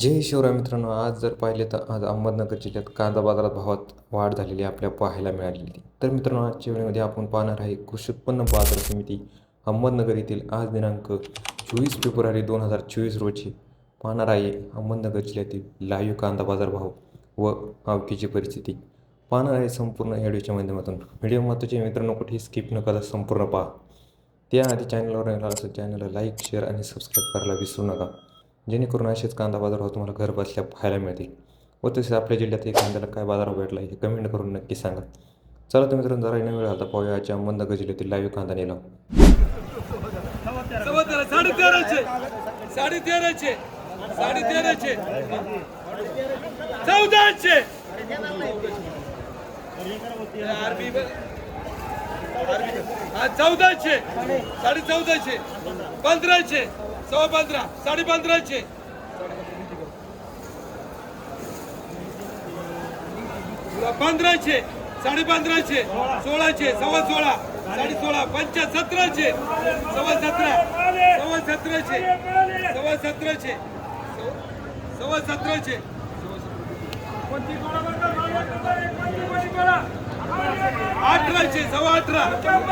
जय शिवराय मित्रांनो आज जर पाहिले तर आज अहमदनगर जिल्ह्यात कांदा बाजारात भावात वाढ झालेली आपल्या पाहायला मिळालेली तर मित्रांनो आजच्या वेळेमध्ये आपण पाहणार आहे कृषी उत्पन्न बाजार समिती अहमदनगर येथील आज दिनांक चोवीस फेब्रुवारी दोन हजार चोवीस रोजी पाहणार आहे अहमदनगर जिल्ह्यातील लाईव्ह कांदा बाजार भाव व आवकीची परिस्थिती. पाहणार आहे संपूर्ण या व्हिडिओच्या माध्यमातून. व्हिडिओ महत्त्वाचे मित्रांनो कुठेही स्किप न करता संपूर्ण पहा. त्याआधी चॅनलवर येणार असेल चॅनलला लाईक शेअर आणि सबस्क्राईब करायला विसरू नका. जेणेकरून असेच कांदा बाजारभाव हो तुम्हाला घर बसल्या पाहायला मिळतील. व तसेच आपल्या जिल्ह्यात एक कांद्याला काय बाजारभाव भेटला हे कमेंट करून नक्की सांगा. चला तर मित्रांनो जरा न वेळ आता पाहूया आजच्या अहमदनगर जिल्ह्यातील लाईव्ह कांदा नेला सव्वा तेरा साडे चौदाचे साडे चौदाशे चौदाशे साडे चौदाशे पंधराशे. सव्वा पंधरा साडे पंधराशे पंधराशे साडे पंधराशे सोळाशे सव्वा सोळा साडे सोळा पंचा सतराशे सव्वा सतरा सव्वा सतराशे सव्वा सतराशे सव्वा सतराशे अठराशे सव्वा अठरा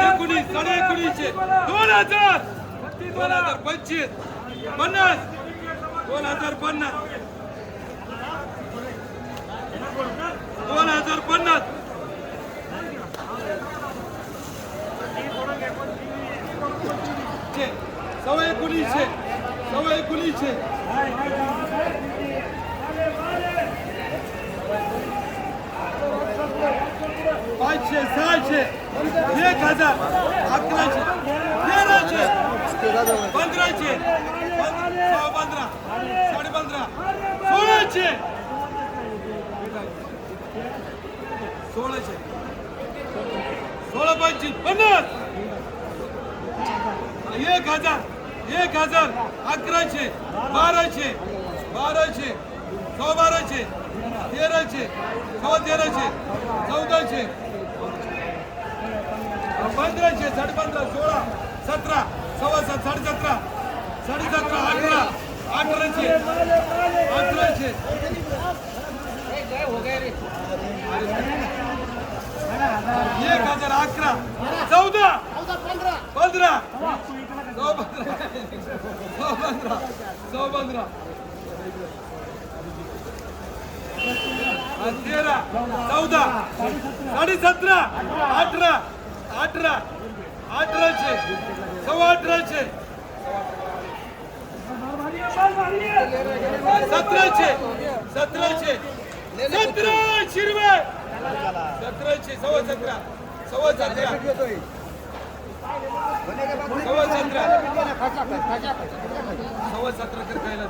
एकोणीस साडे एकोणीसशे दोन हजार! दोन हजार पंचवीस पन्नास दोन हजार पन्नास दोन हजार पन्नास सव्वा एकोणीसशे सव्वा एकोणीसशे पाचशे सहाशे एक हजार अकराशे तेराशे पंधराशे. पंधरा साडे पंधरा सोळाशे. सोळाशे. सोळा पंचवीस. पन्नास. एक हजार. एक हजार. अकराशे. बाराशे. बाराशे. सव्वा बाराशे तेराशे. सव्वा तेराशे. चौदाशे. पंधराशे साडे पंधरा सोळा सतरा. सव्वा सात साडे सतरा साडे सतरा अठरा अठराशे अठराशे. एक हजार अकरा चौदा पंधरा सौ पंधरा सौ पंधरा तेरा चौदा साडे सतरा अठरा अठरा अठरा सव्वा अठराशे सतराशे सतराशे सतरा शिरवे सतराशे सव्वा सतरा सव्वा सतरा. सव्वा सतरा. सव्वा सतरा कर खायला